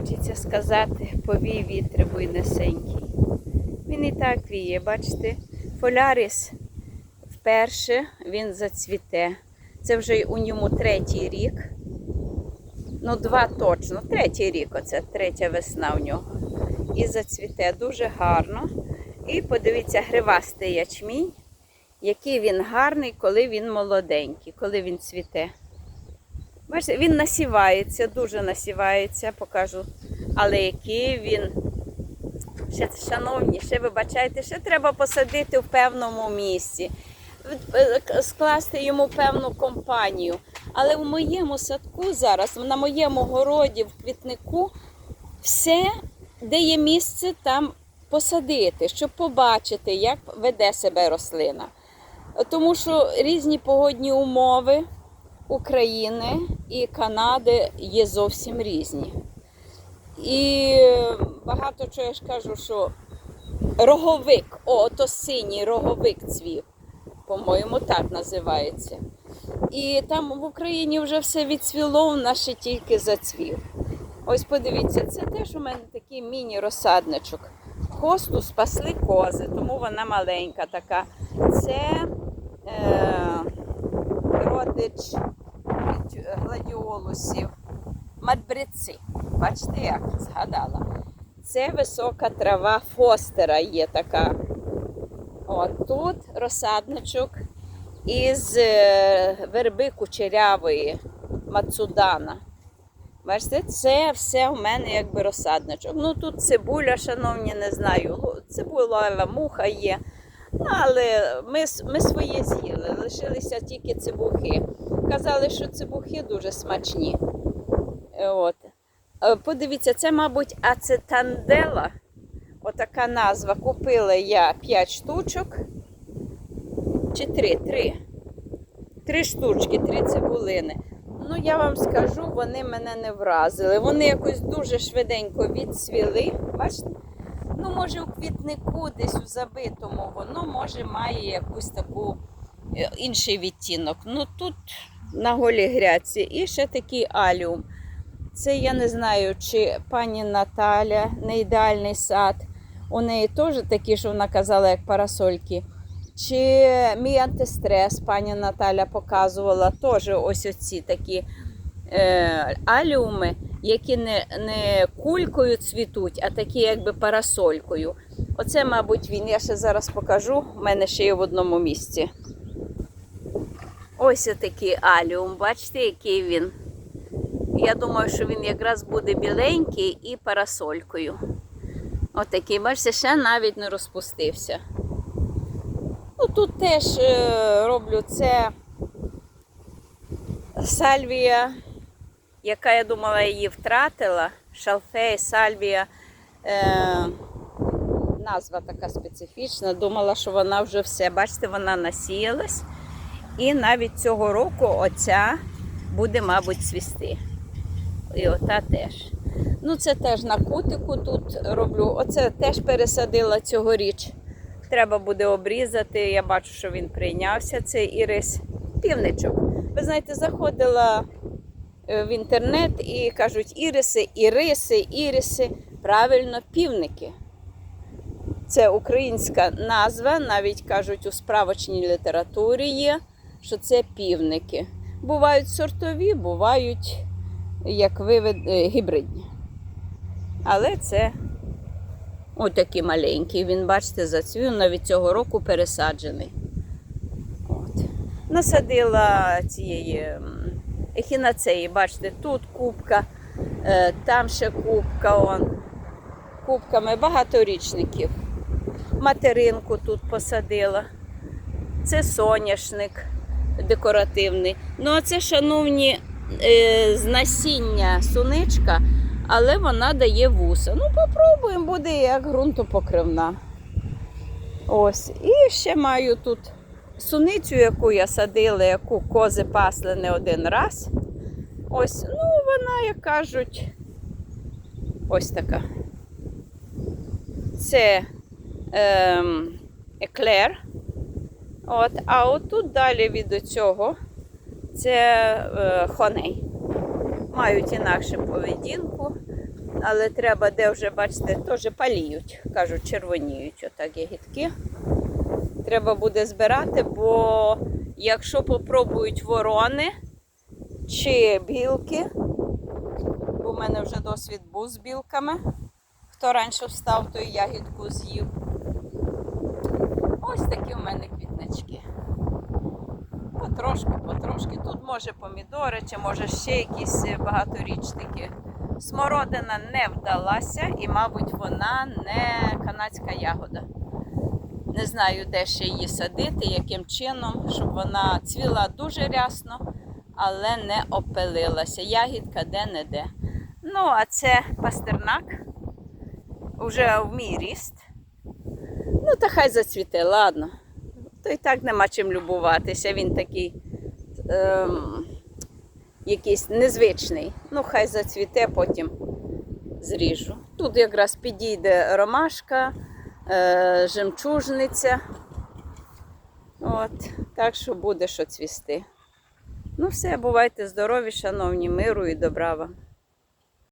хочеться сказати, повій вітри буйнесенький. Він і так віє, бачите, фоляріс вперше він зацвіте. Це вже у ньому третій рік. Ну, два точно. Третій рік, оце третя весна в нього. І зацвіте дуже гарно. І подивіться, гривастий ячмінь, який він гарний, коли він молоденький, коли він цвіте. Бачите, він насівається, дуже насівається, покажу. Але який він. Ще, шановні, ще вибачайте, ще треба посадити в певному місці, е, скласти йому певну компанію. Але в моєму садку зараз, на моєму городі, в квітнику, все, де є місце, там посадити, щоб побачити, як веде себе рослина. Тому що різні погодні умови України і Канади є зовсім різні. І багато чого я ж кажу, що роговик, о, то синій роговик цвів, по-моєму, так називається. І там в Україні вже все відцвіло, в ще тільки зацвів. Ось подивіться, це теж у мене такий міні-розсадничок. Хосту спасли кози, тому вона маленька така. Це е, родич гладіолусів, мадбриці. Бачите, як згадала. Це висока трава фостера є така. От тут розсадничок із е, верби кучерявої Мацудана. Бачите, це все в мене якби розсадничок. Ну тут цибуля, шановні, не знаю. лу- муха є. Але ми, ми своє з'їли, лишилися тільки цибухи. Казали, що цибухи дуже смачні. Е, От. Е, Подивіться, це, мабуть, ацетандела. Отака назва. Купила я 5 штучок. Чи 3? 3. Три штучки, три цибулини. Ну, я вам скажу, вони мене не вразили. Вони якось дуже швиденько відцвіли. Бачите? Ну, може, у квітнику, десь у забитому, воно може має якусь таку е, інший відтінок. Ну тут на голій грядці. І ще такий аліум. Це я не знаю, чи пані Наталя, не ідеальний сад. У неї теж такі, що вона казала, як парасольки. Чи мій антистрес, пані Наталя показувала теж ось оці такі е, аліуми, які не, не кулькою цвітуть, а такі якби парасолькою. Оце, мабуть, він. Я ще зараз покажу. У мене ще є в одному місці. Ось отакий аліум. Бачите, який він. Я думаю, що він якраз буде біленький і парасолькою. Отакий, бачите, ще навіть не розпустився. Ну, тут теж е, роблю це сальвія, яка я думала її втратила. Шалфей, сальвія. Е, назва така специфічна. Думала, що вона вже все. Бачите, вона насіялась. І навіть цього року оця буде, мабуть, цвісти. І ота теж. Ну, це теж на кутику тут роблю. Оце теж пересадила цьогоріч. Треба буде обрізати. Я бачу, що він прийнявся, цей ірис. Півничок. Ви знаєте, заходила е, в інтернет і кажуть іриси, іриси, іриси. Правильно, півники. Це українська назва, навіть кажуть у справочній літературі є, що це півники. Бувають сортові, бувають як вивед... е, гібридні. Але це отакий маленький. Він, бачите, зацвів навіть цього року пересаджений. От. Насадила цієї ехінацеї, бачите, тут кубка, е, там ще кубка. Он. Кубками багаторічників. Материнку тут посадила. Це соняшник декоративний. Ну, а це, шановні, е, з насіння суничка, але вона дає вуса. Ну, попробуємо, буде як ґрунтопокривна. Ось. І ще маю тут суницю, яку я садила, яку кози пасли не один раз. Ось, ну, вона, як кажуть, ось така. Це ем, еклер. От, а отут далі від цього це е, хоней. Мають інакшу поведінку. Але треба, де вже, бачите, теж паліють, кажуть, червоніють отак ягідки. Треба буде збирати, бо якщо попробують ворони чи білки, бо в мене вже досвід був з білками. Хто раніше встав, той ягідку з'їв. Ось такі в мене квітнички. Потрошки, потрошки. Тут може помідори, чи може ще якісь е, багаторічники. Смородина не вдалася і, мабуть, вона не канадська ягода. Не знаю, де ще її садити, яким чином, щоб вона цвіла дуже рясно, але не опилилася. Ягідка де-не-де. Ну, а це пастернак. Уже в мій ріст. Ну, та хай зацвіте, ладно. То і так нема чим любуватися. Він такий ем, якийсь незвичний. Ну, хай зацвіте, потім зріжу. Тут якраз підійде ромашка, е, жемчужниця. От, так що буде що цвісти. Ну, все, бувайте здорові, шановні, миру і добра вам.